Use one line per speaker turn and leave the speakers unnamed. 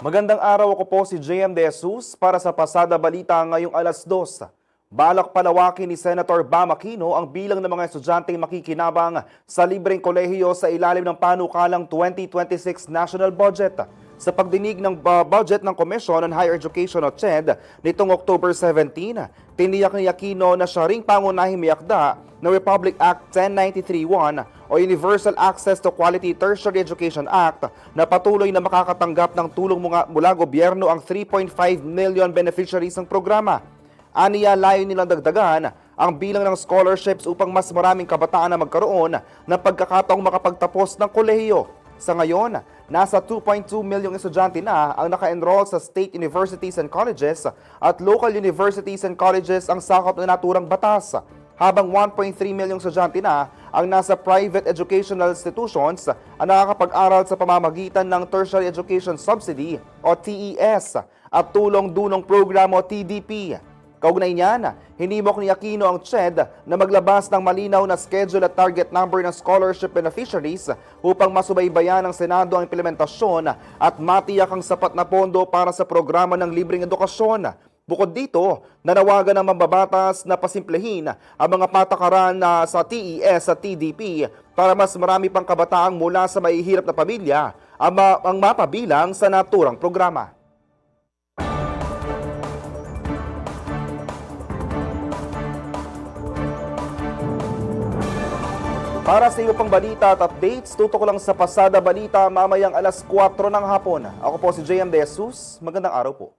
Magandang araw ako po si JM De Jesus para sa Pasada Balita ngayong alas 2. Balak palawakin ni Senator Bam Aquino ang bilang ng mga estudyanteng makikinabang sa libreng kolehiyo sa ilalim ng panukalang 2026 National Budget. Sa pagdinig ng budget ng Commission on Higher Education o CHED nitong October 17, tiniyak ni Aquino na siya ring pangunahing miyakda ng Republic Act 10931 o Universal Access to Quality Tertiary Education Act na patuloy na makakatanggap ng tulong mula gobyerno ang 3.5 million beneficiaries ng programa. Aniya layo nilang dagdagan ang bilang ng scholarships upang mas maraming kabataan na magkaroon ng pagkakataong makapagtapos ng kolehiyo. Sa ngayon, nasa 2.2 milyong estudyante na ang naka-enroll sa state universities and colleges at local universities and colleges ang sakop ng naturang batas habang 1.3 milyong estudyante na ang nasa private educational institutions ang nakakapag-aral sa pamamagitan ng Tertiary Education Subsidy o TES at Tulong Dunong Program o TDP. Kaugnay niyan, hinimok ni Aquino ang CHED na maglabas ng malinaw na schedule at target number ng scholarship beneficiaries upang masubaybayan ng Senado ang implementasyon at matiyak ang sapat na pondo para sa programa ng libreng edukasyon. Bukod dito, nanawagan ng mambabatas na pasimplehin ang mga patakaran na sa TES at TDP para mas marami pang kabataang mula sa mahihirap na pamilya ang, ma- ang mapabilang sa naturang programa. Para sa iyo pang balita at updates, tutok lang sa Pasada Balita mamayang alas 4 ng hapon. Ako po si JM De Jesus. Magandang araw po.